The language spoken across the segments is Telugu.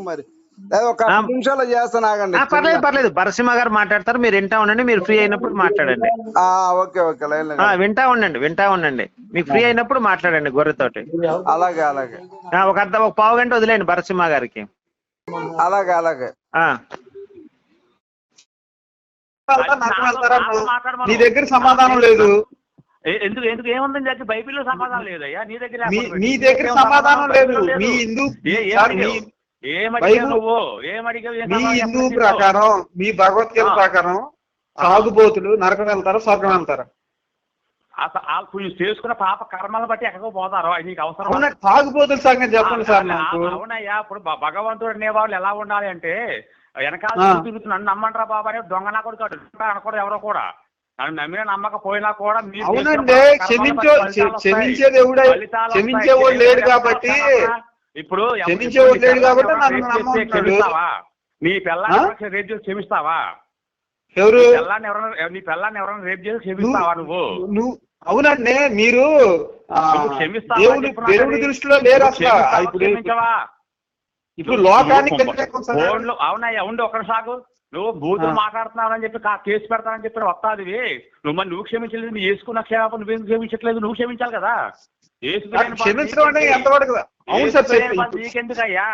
చెప్పు మరి. లేదా ఒక నిమిషాలు చేస్తాను ఆగండి. ఆ, పర్లేదు పర్లేదు. భరసింహ గారు మాట్లాడతారు మీరు వింటా ఉండండి మీరు ఫ్రీ అయినప్పుడు మాట్లాడండి. ఆ, ఓకే ఓకే లైన్ ఆ, వింటా ఉండండి వింటా ఉండండి. మీకు ఫ్రీ అయినప్పుడు మాట్లాడండి గొర్రెతోటి. అలాగే అలాగే. ఒక అర్ధ ఒక పావు గంట వదిలేండి భరసింహ గారికి. అలాగే అలాగే? నీ దగ్గర సమాధానం లేదు. ఎందుకు ఎందుకు ఏముందని చెప్పి బైబిల్లో సమాధానం లేదయ్యా? నీ దగ్గర నీ దగ్గర సమాధానం లేదు. మీ హిందూ? మీ- హిందూ? ప్రకారం మీ భగవద్గీత. ప్రకారం సాగుబోతులు నరకం వెళ్తారా స్వర్గం వెళ్తారా. కొంచెం చేసుకున్న పాప కర్మలను బట్టి ఎక్కడికో పోతారు. నీకు అవసరం సాగుబోతుల సంగతి చెప్పండి సార్ అవునయ్యా ఇప్పుడు భగవంతుడు అనేవాళ్ళు ఎలా ఉండాలి అంటే వెనకాల నన్ను నమ్మంటారా బాబా అని దొంగ నా కొడుకు అనకూడదు ఎవరో కూడా. నన్ను నమ్మిన నమ్మకపోయినా కూడా మీరు క్షమించే దేవుడే క్షమించేవాడు. లేడు కాబట్టి ఇప్పుడు. క్షమిస్తావా? నీ? పిల్లని రేపు చేసి క్షమిస్తావా? ఎవరు? నీ పిల్లాన్ని ఎవరైనా నీ పిల్లాన్ని ఎవరైనా రేపు చేసి క్షమిస్తావా నువ్వు నువ్వు? అవునండి మీరు దేవుడి. దృష్టిలో లేరు అసలు. ఇప్పుడు లోకానికి అవునయ్యా ఉండి ఒక్కరి సాగు. నువ్వు బూతులు. మాట్లాడుతున్నావని చెప్పి కేసు పెడతానని చెప్పి వస్తాదివి నువ్వు మరి నువ్వు క్షమించలేదు నువ్వు వేసుకున్న క్షేమం నువ్వేం క్షమించట్లేదు? నువ్వు క్షమించాలి కదా. నీకెందుకయ్యా?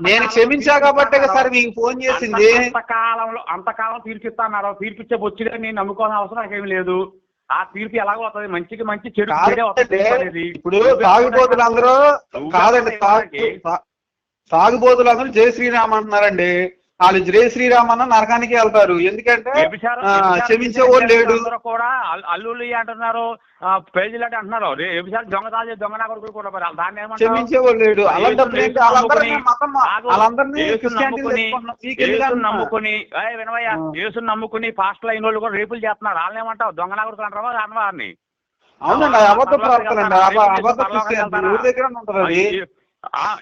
నేను క్షమించా కాబట్టే సార్ మీకు ఫోన్ చేసింది. అంత- అంతకాలంలో అంతకాలం తీర్పిస్తాన్నారు తీర్పిచ్చే బొచ్చిగా నేను నమ్ముకోవాల్సిన అవసరం నాకేమి లేదు. ఆ తీర్పు ఎలాగో వస్తుంది. మంచికి మంచి చెడు వస్తుంది. ఇప్పుడు తాగుబోతులు అందరూ కాదండి తాగుబోతులు అందరూ జై శ్రీరామ్ అంటున్నారండి. వాళ్ళు జై శ్రీరామ్ అన్న నరకానికి వెళ్తారు. ఎందుకంటే వ్యభిచారం- ఆ, వ్యభిచారం క్షమించే వాళ్ళు చేసే లేడు కూడా అల్- అల్లుళ్ళు అంటున్నారు. పేజీలు అంటే అంటున్నారు. రే- వ్యభిచారం దొంగ తాజే దొంగ నా కొడుకులు కూడా దాన్ని ఏమంటారు? క్షమించే వాళ్ళు లేడు. నమ్ముకుని- వినవయ్య. యేసుని నమ్ముకుని పాస్టల్ అయిన వాళ్ళు కూడా రేపులు చేస్తున్నారు. వాళ్ళని ఏమంటావు? దొంగ నా కొడుకులు అంటారా అన్నవారిని అవునండి అబద్ధ ప్రవర్తన అండి అబద్ధ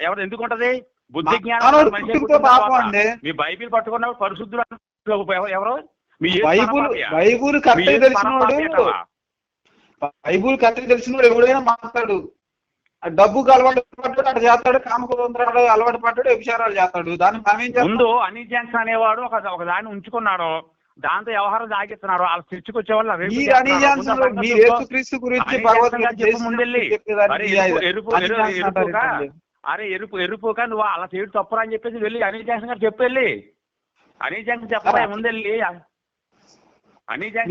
ఎవరు? ఎందుకు ఉంటది? బుద్ధి మా- బైబిల్ పట్టుకున్నప్పుడు పరిశుద్ధుడు ఎవరు? మీ బైబుల్? బైబుల్ కరెక్ట్ తెలిసినోడు? బైబుల్ కరెక్ట్ తెలిసినోడు ఎవడైనా మాట్లాడు డబ్బుకు అలవాటు పడ్డాడు అటు చేస్తాడు కామకులందరూ అలవాటు పడ్డాడు వ్యభిచారాలు చేస్తాడు. దాన్ని మనం ఏం ముందు అనీ జంక్షన్ అనేవాడు ఒక ఒక దాన్ని ఉంచుకున్నాడు. దాంతో వ్యవహారం సాగిస్తున్నారు. వాళ్ళ చర్చకు వచ్చే వాళ్ళు రేపు ముందు అరే ఎరుపు ఎరుపు ఎరుపుగా నువ్వు అలా చేయడు తప్పురా అని చెప్పేసి వెళ్ళి అనిల్ జాన్సన్ గారు చెప్పు వెళ్ళి అనిల్ జాన్సన్ చెప్పరా అనిల్. రేపు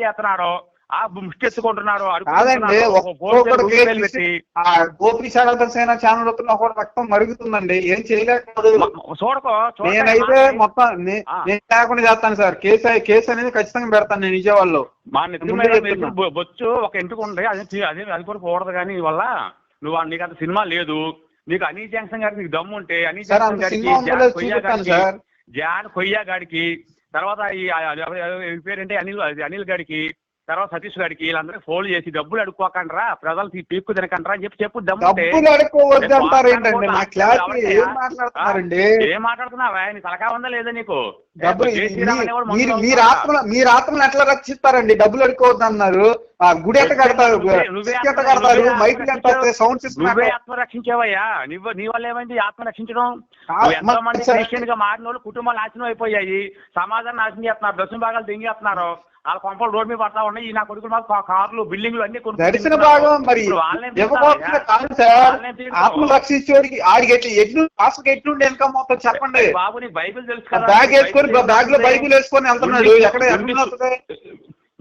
చేస్తున్నారు ఆ ముష్టి ఎత్తుకుంటున్నారు కాదండి అడుగుతున్నారు. ఒక ఫోన్ ఒక్కొక్కడికి చేసి గూగుల్ పెట్టి ఆ గోపి సేన ఛానల్ ఒకటి రక్తం మరుగుతుందండి ఏం చేయలేకపోదు చూడకో. నేనైతే మొత్తం. నేను లేకుండా చేస్తాను సార్ కేసు కేసు అనేది ఖచ్చితంగా పెడతాను నేను విజయవాడలో ముందే మీద బొచ్చు ఒక ఎంటుకు ఉంది అది అది అది కూడా పోవడదు కానీ వల్ల నువ్వు నీకు అంత సినిమా లేదు. నీకు అనీ జంక్షన్ గారికి నీకు దమ్ము ఉంటే అనీ జంక్షన్ గారికి జాన్ కొయ్య గారికి. జాన్ కొయ్య గాడికి తర్వాత ఈ పేరేంటి అనిల్ అనిల్ గాడికి తర్వాత సతీష్ గాడికి వీళ్ళందరికీ ఫోన్ చేసి డబ్బులు అడుక్కోకండ్రా ప్రజలు పీక్కు తినకండ్రా అని చెప్పి చెప్పు దమ్ము ఏం మాట్లాడుతున్నావా? నీ తలకా ఉందా లేదా నీకు? డబ్బులు మీరు మీరు ఎట్లా రక్షిస్తారండి? డబ్బులు అడుకోవద్దు అన్నారు ఆ గుడి ఎట్ట కడతారు? ఎట్ట కడతారు? మైకులు ఎట్ట ఆత్మ వస్తాయి సౌండ్ సిస్టమ్ ఆత్మ రక్షించావయ్యా? నువ్వు నీ వల్ల ఏమైంది? ఆత్మ రక్షించడం? ఎంతో మంది. క్రిస్టియన్గా మారిన వాళ్ళు కుటుంబాలు నాశనం అయిపోయాయి. సమాజాన్ని నాశనం చేస్తున్నారు. దక్షిణ భాగాలు దింగేస్తున్నారు వాళ్ళ కొంపలు రోడ్ మీద పడతా ఉన్నాయి. ఈ నా కొడుకులు మాకు కార్లు బిల్డింగ్లు అన్ని దర్శన. భాగం మరి. కాదు సార్. ఆత్మ రక్షించేవాడికి ఆడికి ఎట్లు ఎట్లు ఆశకి ఎట్లుండి వెనక మొత్తం చెప్పండి. బాబు నీకు బైబిల్ తెలుసు బ్యాగ్ వేసుకొని బైబిల్ బ్యాగ్లో. బైబిల్ వేసుకొని వెళ్తున్నాడు ఎక్కడ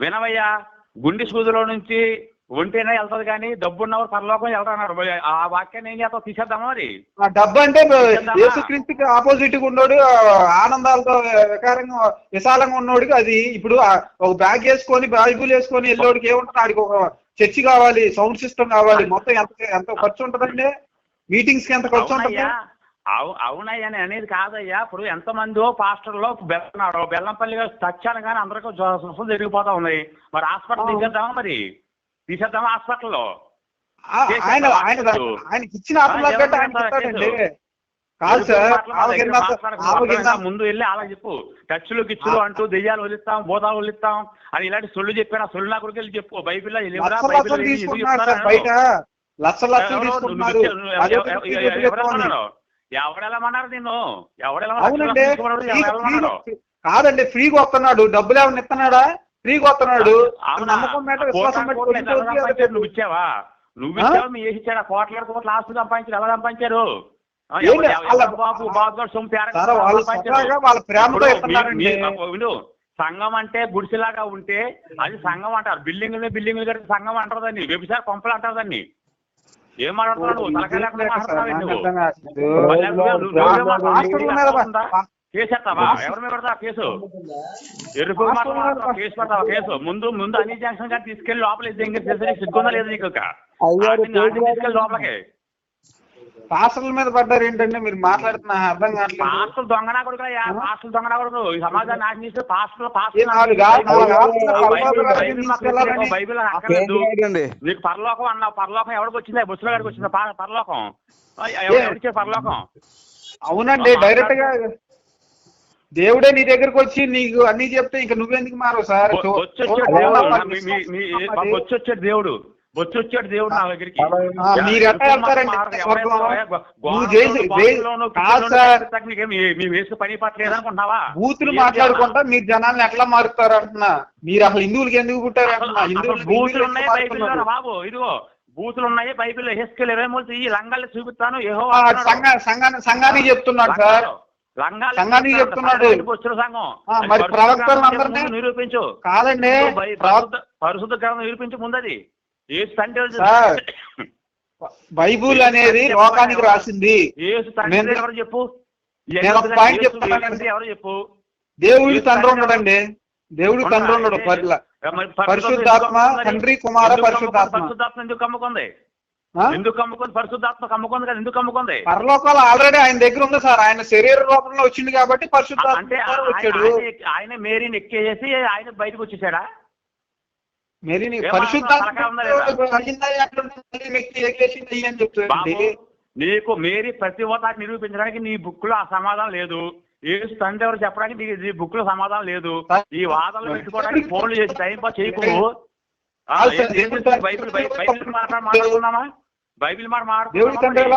వినవయ్యా గుండి సూదులో నుంచి ఒంటేనే వెళ్తది కానీ డబ్బున్నవారు పరలోకం వెళ్తున్నారు ఆ వాక్యాన్ని ఏం చేస్తావు? తీసేద్దామా మరి? ఆ డబ్బు అంటే? యేసుక్రీస్తుకి ఆపోజిట్గా ఉన్నోడు ఆనందాలతో వికారంగా విశాలంగా ఉన్నోడికి అది ఇప్పుడు ఒక బ్యాగ్ వేసుకొని బైబుల్ వేసుకొని వెళ్ళోడికి ఏముంటుంది? ఆడికి ఒక చర్చి కావాలి సౌండ్ సిస్టమ్ కావాలి మొత్తం ఎంత ఎంత ఖర్చు ఉంటుందండి? మీటింగ్స్కి ఎంత ఖర్చు ఉంటుంది? అవు అవునయ్యా నేను అనేది కాదయ్యా. ఇప్పుడు ఎంతమందో పాస్టర్లో బెల్లున్నారు బెల్లంపల్లి తచ్చాను కానీ అందరికీ సుఖం జరిగిపోతా ఉన్నాయి మరి హాస్పిటల్. తీసేద్దామా మరి? తీసేద్దామా హాస్పిటల్లో? ఆ, ఆయన ఆయన ఆయనకి ఇచ్చిన కాదు సార్ ముందు వెళ్ళి అలా చెప్పు. టచ్లు గిచ్చులు అంటూ దెయ్యాలు వదిలిస్తాం భూతాలు వదిలిస్తాం అని ఇలాంటి సొల్లు చెప్పిన సొల్లు నా కొడుకు వెళ్ళి చెప్పు. బైబిల్లో చెప్తారు? బయట. లక్షలు లక్షలు ఎవరు? తీసుకుంటున్నారు. నువ్వు నువ్వు అదే ఎవ- ఎవ- ఫీజు ఎవ- ఎక్కువ ఎవరు ఉంది. అన్నారు? ఎవడు వెళ్ళమన్నారు నిన్ను ఎవడు అవునండి వెళ్ళమన్నారు ఫ్రీ- ఎవరు వెళ్ళమన్నారు? ఫ్రీ- కాదండి ఫ్రీగా వస్తున్నాడు డబ్బులు ఏమైనా ఇస్తున్నాడా ఫ్రీగా వస్తున్నాడు? నమ్మకం మీద విశ్వాసం సంపాదించారు? నువ్వు ఇచ్చావా నువ్వు? ఇచ్చావు మీ వేసి ఇచ్చాడా కోట్ల కోట్ల ఆస్తులు సంపాదించారు సంపాదించారు? ఎవరు- ఎవరు బాబు బాబు సొమ్ము సంపాదించారు? ప్రేమతో సంఘం అంటే గుడిసెలాగా ఉంటే అది సంఘం అంటారు బిల్డింగ్ బిల్డింగ్ కట్టి సంఘం అంటారు దాన్ని వ్యభిచార పంపలు అంటారు దాన్ని ఏం? కేసు ఎత్తావా ఎవరి మీద పెడతావా కేసు? ఎరుపు మాటలు మాట్లాడతావా? కేసు పెడతావా కేసు? ముందు ముందు అన్ని జంక్షన్ గారు తీసుకెళ్ళి లోపల సిగ్గుందా లేదు నీకు తీసుకెళ్ళి లోపలికి. హాస్టల్ మీద పడ్డారు ఏంటంటే మీరు మాట్లాడుతున్నా అర్థం కావట్లేదు. పాస్టల్ దొంగనా కొడుకు పాస్టల్ దొంగనా కొడుకు ఈ సమాజాన్ని నాశనం చేస్తే పాస్టల్ బైబిల్ మాకు అక్కర్లేదు పరలోకం అన్నావు పరలోకం ఎవరికి వచ్చింది? బుస్సుల గారికి వచ్చింది? పరలోకం. ఎవరిచ్చే పరలోకం? అవునండి డైరెక్ట్గా దేవుడే నీ దగ్గరకు వచ్చి నీకు అన్ని చెప్తే ఇంకా నువ్వెందుకు మారవు సార్? బొచ్చొచ్చాడు దేవుడు. మీ- మీ- మీ- మా బొచ్చొచ్చాడు దేవుడు నా దగ్గరికి. మీరు ఎట్లా వెళ్తారండి. మీ వేసుకు పని పట్టలేదు అనుకుంటున్నావా బూతులు మాట్లాడుకుంటా మీరు జనాల్ని ఎట్లా మారుతారు అంటున్నా మీరు అసలు హిందువులకి ఎందుకు పుట్టారు అంటున్నా? హిందువులు బూతులు ఉన్నాయి. బాబు ఇదిగో. బూతులు ఉన్నాయి బైబిల్లో. హెస్కెల్ ఇరవై మూడు ఈ లంగాలు చూపిస్తాను ఏహో సంఘానికి చెప్తున్నాడు సార్. సంఘానికి చెప్తున్నాడు. మరి నిరూపించు. కాదండి పరిశుద్ధ- గ్రంథం నిరూపించు ముందు అది ఏసు తండ్రి సార్, బైబుల్ అనేది లోకానికి రాసింది. ఎవరు చెప్పు? పాయింట్ తండ్రి ఎవరు చెప్పు? దేవుడికి తండ్రి ఉండడండి. దేవుడికి తండ్రి ఉండడు పరిశుద్ధాత్మ, తండ్రి, కుమార, పరిశుద్ధాత్మ. పరిశుద్ధాత్మ ఎందుకు కమ్ముకుంది? ఎందుకు కమ్ముకుంది? పరిశుద్ధాత్మ కమ్ముకుంది కదా ఎందుకు కమ్ముకుంది? పరలోకాలు ఆల్రెడీ ఆయన దగ్గర ఉంది సార్. ఆయన శరీర రూపంలో వచ్చింది కాబట్టి పరిశుద్ధాత్మ అంటే వచ్చాడు. ఆయన మేరీని ఎక్కేసి ఆయన బయటకు వచ్చేసాడా? మరి ఏం నీకు మేరీ ప్రతి ఒక్క నిరూపించడానికి నీ బుక్లో ఆ సమాధానం లేదు. ఏసు తండ్రి ఎవరు చెప్పడానికి నీకు నీ బుక్లో సమాధానం లేదు. ఈ వాదనలు పెట్టుకోవడానికి ఫోన్లు చేసి టైం పాస్ చేయకు. ఏం- ఏం బైబిల్ బైబిల్ మాట్లాడ మాట్లాడుకున్నామా బైబిల్ మాట ఉంటాడు?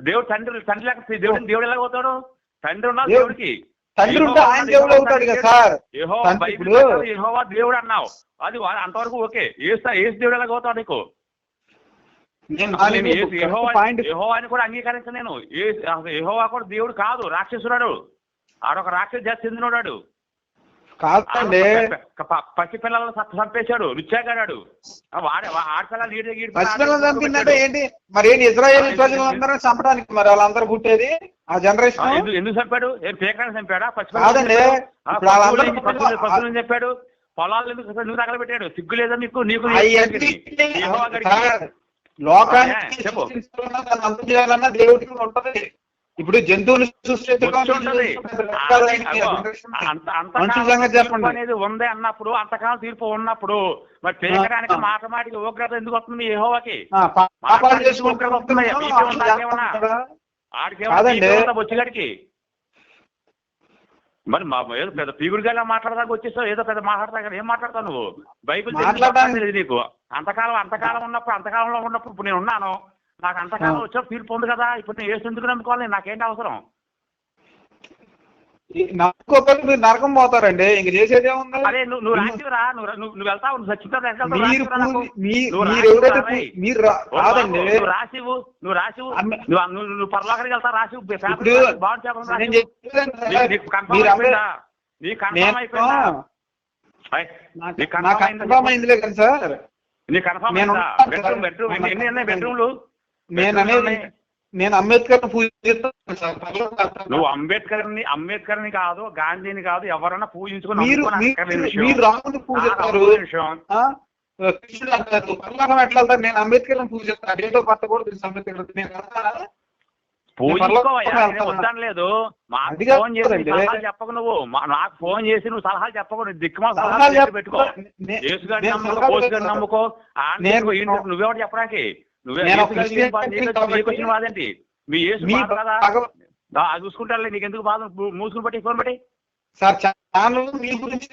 దేవుడు తండ్రి తండ్రి లేక దేవుడు దేవుడు ఎలా అవుతాడు తండ్రి దేవుడు- దేవుడికి. తండ్రి ఉంటే ఆయన దేవుడు అవుతాడు కదా సార్. ఇప్పుడు- యెహోవా దేవుడు అన్నావు. అది అంతవరకు ఓకే. ఏసు ఏసు దేవుడు ఎలాగ అవుతాడు నీకు? యెహోవాని కూడా అంగీకరించను నేను. యెహోవా కూడా దేవుడు కాదు రాక్షసురాడు. ఆడొక రాక్షసు చెందినోడాడు. కాదండి. పసి పిల్లలను చంపేశాడు వాడే ఆడపిల్లలు పసిపిల్లలు చంపిందంటే ఏంటి? మరి ఏంటి ఇజ్రాయేల్ ప్రజలందరూ చంపడానికి మరి వాళ్ళందరూ పుట్టేది? ఆ జనరేషన్ ఎందుకు చంపాడు? ఏం పేకరాన్ని చంపాడా? పసి కాదండి. ఇప్పుడు వాళ్ళందరూ పశువులు పశువులను చెప్పాడు పొలాలు ఎందుకు ఎందుకు తగలబెట్టాడు. సిగ్గు లేదా నీకు? నీకు లోకానికి చెప్పు. చేయాలన్నా దేవుడికి ఉంటది. ఇప్పుడు జంతువులు సంగతి చెప్పండి. అనేది ఉంది అన్నప్పుడు అంతకాలం తీర్పు ఉన్నప్పుడు మరి పేకడానికి. మాట మాటికి ఉగ్రత ఎందుకు వస్తుంది చేసుకుంటూ ఉగ్రత వస్తున్నాయా? మరి మా ఏదో పెద్ద పీగుడిగా మాట్లాడదాకా వచ్చేసావు ఏదో పెద్ద మాట్లాడతా కదా ఏం మాట్లాడతావు నువ్వు? బైబిల్ నీకు. అంతకాలం అంతకాలం ఉన్నప్పుడు అంతకాలంలో ఉన్నప్పుడు నేను ఉన్నాను. నాకు అంతకాలం. వచ్చా తీర్పు ఉంది కదా. ఇప్పుడు నేను ఏసు ఎందుకు నమ్ముకోవాలి? నాకేంటి అవసరం? నమ్మకోకపోతే మీరు నరకం పోతారండి. ఇంక చేసేది ఏముంది? అదే నువ్వు నువ్వు రాసివరా నువ్వు నువ్వు వెళ్తావు నువ్వు వెళ్తావు? మీరు మీరు రాసివు ఎవరైతే మీరు నువ్వు రాసివు నువ్వు రాసివు నువ్వు పరలోకానికి వెళ్తా రాసివు కన్ఫర్మ్ అయిపోయిందా? కన్ఫర్మ్ అయిందా? కన్ఫర్మ్ అయిందిలే కదా సార్. కన్ఫర్మ్ ఉన్నాను బెడ్రూమ్. బెడ్రూమ్ ఎన్ని ఉన్నాయి బెడ్రూమ్లు? నేను అనేది నేను అంబేద్కర్. నువ్వు అంబేద్కర్ని అంబేద్కర్ని కాదు గాంధీని కాదు ఎవరన్నా పూజించుకుని మీరు రాముని పూజిస్తారు అక్కర్లేని విషయం. ఆ? కృష్ణుడు అంటారు పర్లోకం ఎట్లా వెళ్తారు నేను అంబేద్కర్ పూజిస్తాను డేట్ ఆఫ్ బర్త్ కూడా తెలుసు అంబేద్కర్ నేను వెళ్తానా? పూజించుకోవయ్యా పరలోకం నేను వద్దనలేదు మాకు ఫోన్ చేసి. సలహాలు చెప్పకు నువ్వు నాకు ఫోన్ చేసి నువ్వు సలహాలు చెప్పకు దిక్కుమా సలహాలు పెట్టుకో నమ్ముకో. నమ్ముకో నువ్వెవడు చెప్పడానికి నువ్వే నేను యేసు ఒక గారికి క్రిస్టియన్ నీకు- నీకు- కాబట్టి- నీకు వచ్చిన వాదేంటి మీ యేసు మీ బాధ కదా? భగవ- దా, అది చూసుకుంటారులే నీకు ఎందుకు బాధ మూసుకుని బట్టి ఫోన్ బట్టి సార్ ఛానల్ మీ గురించి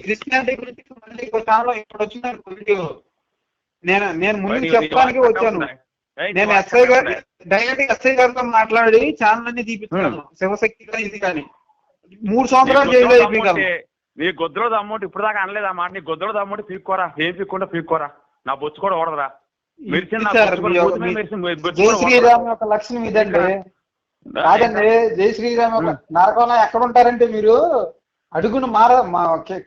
క్రిస్టియానిటీ గురించి మళ్ళీ ఇంకో ఛానల్ ఇప్పుడు వచ్చింది వీడియో నేను ముందు చెప్పడానికి వచ్చాను. నేను ఎస్ఐ గారి. డైరెక్ట్ ఎస్ఐ గారితో మాట్లాడి ఛానల్ అన్ని తీపిస్తాను శివశక్తి కానీ ఇది కానీ. మూడు సంవత్సరాలు జైలు గొంతులో అయిపోయి దమ్ముంటే- నీ గొద్దులో దమ్ముంటే ఇప్పుడు దాకా అనలేదు అన్నమాట నీ గొద్దులో దమ్ముంటే పీక్కోరా? ఏం పీక్కుండా పీక్కోరా? నా బొచ్చు కూడా ఓడదురా. జై శ్రీరామ్ యొక్క లక్షణం ఇదండి కాదండి జై శ్రీరామ్ యొక్క నరకంలో ఎక్కడ ఉంటారంటే మీరు అడుగును మార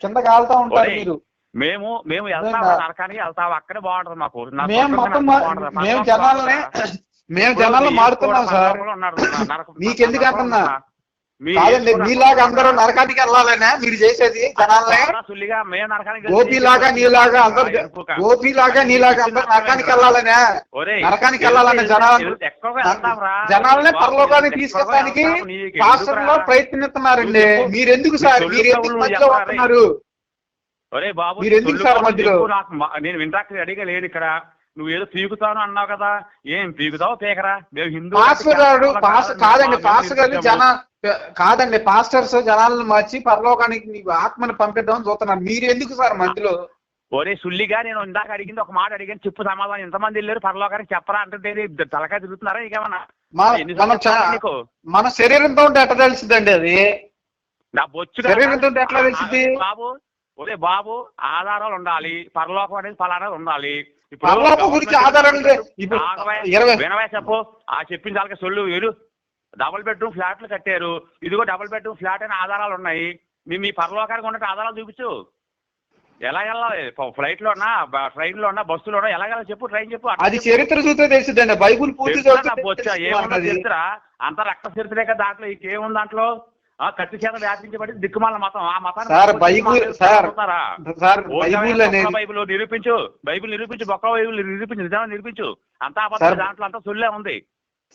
కింద కాలుతా ఉంటారు మీరు మేము మేము? నరకానికి వెళ్తాం అక్కడే బాగుంటది మాకు మేము మొత్తం. మేము జనాల్ని? మేము జనాలు మీరు మారుతున్నాం సార్. నరకం- మీకెందుకు అంటున్నా? కాదండి మీలాగా అందరూ నరకం నరకానికి వెళ్ళాలనే మీరు చేసేది జనాల్ని. గోపిలాగా నీలాగా అందరు. గోపిలాగా నీలాగా అందరు నరకానికి వెళ్ళాలనే. నరకానికి వెళ్ళాలనే జనాలు. జనాలనే పరలోకానికి తీసుకెళ్ళడానికి పాస్టర్లో? ప్రయత్నిస్తున్నారండి. మీరెందుకు సార్? నువ్వు మీరు ఎందుకు తొలుగుతావు, మధ్యలో బాబు మీరు ఎందుకు సార్ మధ్యలో? నేను వింటాక రెడీగా లేను ఇక్కడ. నువ్వు ఏదో పీకుతాను అన్నావు కదా. ఏం పీకుతావు పీకరా? మేము హిందూ కాదండి పాస్టర్ గారు జన కాదండి పాస్టర్స్ జనాలను మార్చి పరలోకానికి నీకు ఆత్మని పంపిద్దామని చూస్తున్నారు మీరు ఎందుకు సార్ మధ్యలో? ఒరే సుల్లిగా నేను ఇందాక అడిగింది ఒక మాట అడిగాను. చెప్పు సమాధానం. ఎంతమంది వెళ్ళారు? పరలోకానికి చెప్పరా అంటే తలకాయ తిరుగుతున్నారా నీకేమన్నా మన శరీరంతో ఉంటే ఎట్ట తెలిసిందండి అది? నా బొచ్చు శరీరంతో ఎట్లా తెలిసింది? బాబు ఒరే బాబు ఆధారాలు ఉండాలి. పరలోకం అనేది ఫలానా ఉండాలి. పరలోకం గురించి ఆధారాలు ఇప్పుడు వినవే చెప్పు. ఆ చెప్పిన చాలక సొల్లు వేరు డబుల్ బెడ్రూమ్ ఫ్లాట్లు కట్టారు. ఇదిగో డబుల్ బెడ్రూమ్ ఫ్లాట్ అనే ఆధారాలు ఉన్నాయి. మీ మీ పరలోకానికి ఉన్నట్టు ఆధారాలు చూపించు. ఎలా వెళ్ళాలి? ఫ్లైట్ లోనా? ట్రైన్ లోనా? బస్సులోనా ఎలా వెళ్ళాలి చెప్పు ట్రైన్ చెప్పు. అది. చరిత్ర చూస్తే తెలిసిందండి. బైబుల్ పూర్తి చరిత్ర అంత రక్త చరిత్రే కదా దాంట్లో ఇంకేముంది దాంట్లో? కత్తి చేత వ్యాపించబడి దిక్కుమాల మతం. ఆ మతాన్ని పట్టుకొని బైబుల్ నిరూపించు. బైబిల్ నిరూపించు బొక్క బైబిల్ నిరూపించు నిజాన్ని నిరూపించు. అంతా దాంట్లో అంతా సొల్లే ఉంది.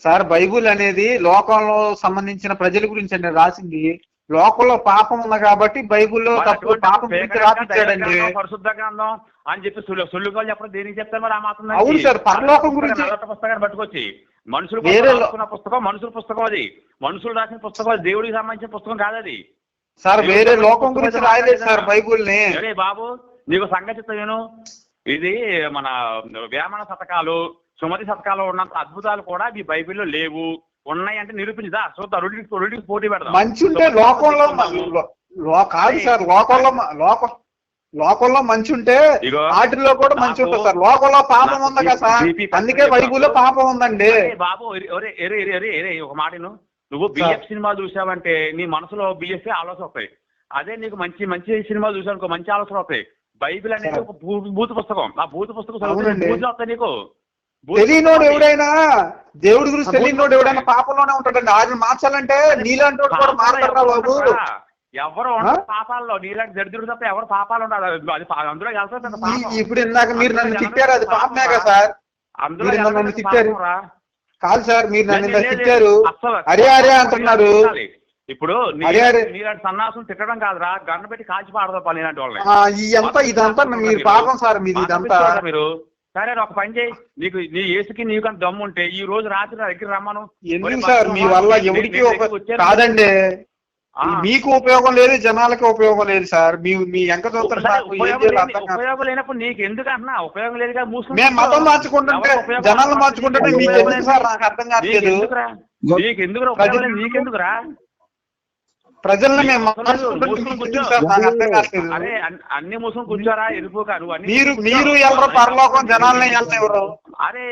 సార్ బైబుల్ అనేది లోకంలో సంబంధించిన ప్రజల గురించి అండి రాసింది. లోకంలో పాపం ఉంది కాబట్టి బైబుల్లో తప్పు పాపం రాపించాడండి. పరిశుద్ధ గ్రంథం అని చెప్పి సుల్లు చెప్పడం దేనికి చెప్తారు మరి ఆ మాత్రం? అవును సార్, పరలోకం గురించి- పుస్తకాన్ని పట్టుకొచ్చి మనుషులు రాసుకున్న పుస్తకం మనుషుల పుస్తకం అది. మనుషులు రాసిన పుస్తకం అది దేవుడికి సంబంధించిన పుస్తకం కాదు అది. సార్ వేరే లోకం గురించి రాయలేదు సార్ బైబుల్ని. అరే బాబు నీకు సంగతి నేను ఇది మన వేమన శతకాలు సుమతి శతకాలు ఉన్నంత అద్భుతాలు కూడా మీ బైబిల్లో లేవు. ఉన్నాయంటే నిరూపించదా చూద్దాం. రెండింటికి రెండింటికి పోటీ పెడదాం. మంచి ఉంటే లోకంలో కాదు సార్ లోకంలో లోకం లోకంలో మంచి ఉంటే వాటిల్లో కూడా మంచి ఉంటుంది సార్. లోకంలో పాపం ఉంది కదా సార్? అందుకే బైబుల్లో పాపం ఉందండి. బాబు ఒక మాట. నువ్వు బిఎఫ్ సినిమా చూసావంటే నీ మనసులో బిఎఫ్ ఆలోచన వస్తాయి. అదే నీకు మంచి మంచి సినిమా చూసానుకో మంచి ఆలోచన వస్తాయి. బైబిల్ అనేది ఒక భూత పుస్తకం. ఆ భూత పుస్తకం వస్తాయి నీకు. తెలియనోడు ఎవడైనా దేవుడి గురించి తెలియనోడు ఎవడైనా పాపంలోనే ఉంటాడండి. ఆయన మార్చాలంటే నీలాంటి వాడు కూడా మారతారా ఎవరు బాబు? ఎవరు? పాపాల్లో. నీలాంటి దరిద్రుడు తప్ప ఎవరు పాపాలు ఉండదు అది అందులో పాపం. ఇప్పుడు ఇందాక మీరు నన్ను తిట్టారు. అది పాపమే పాపం కదా సార్. అందులో మీరు నన్ను తిట్టారు. కాదు సార్ మీరు నన్ను తిట్టారు. అరే అరే అంటున్నారు ఇప్పుడు. నీలాంటి సన్నాసులు తిట్టడం కాదురా. గన్ను పెట్టి కాల్చి పాడదాం పని ఇలాంటి వాళ్ళని అంతా ఇదంతా మీరు పాపం సార్ మీది మాకు ఇదంతా. మీరు? సరే ఒక పని చేయి. నీకు నీ ఏసుకి నీకు అంత దమ్ము ఉంటే ఈ రోజు రాత్రి నా దగ్గర రమ్మను. ఎందుకు సార్? మీ వల్ల ఎవరికి. కాదండి. మీకు ఉపయోగం లేదు జనాలకి ఉపయోగం లేదు సార్. మీ మీ ఎంక నాకు ఉపయోగం కాదు. లేనప్పుడు నీకు ఎందుకు అంటున్నా? ఉపయోగం లేదు కదా మేము మతం మార్చుకుంటుంటే ఉపయోగం జనాలు మార్చుకుంటుంటే మీకు ఉపయోగం ఎందుకు సార్? నాకు అర్థం నీకు నీకు లేదు? నీకెందుకురా? ప్రజల్ని మేము అన్- అన్ని మూసుకుని కూర్చోరా ఎరుపుగా నువ్వు అన్ని మీరు. మీరు ఎవరో పరలోకం జనాల్ని వెళ్ళనివ్వరు అరే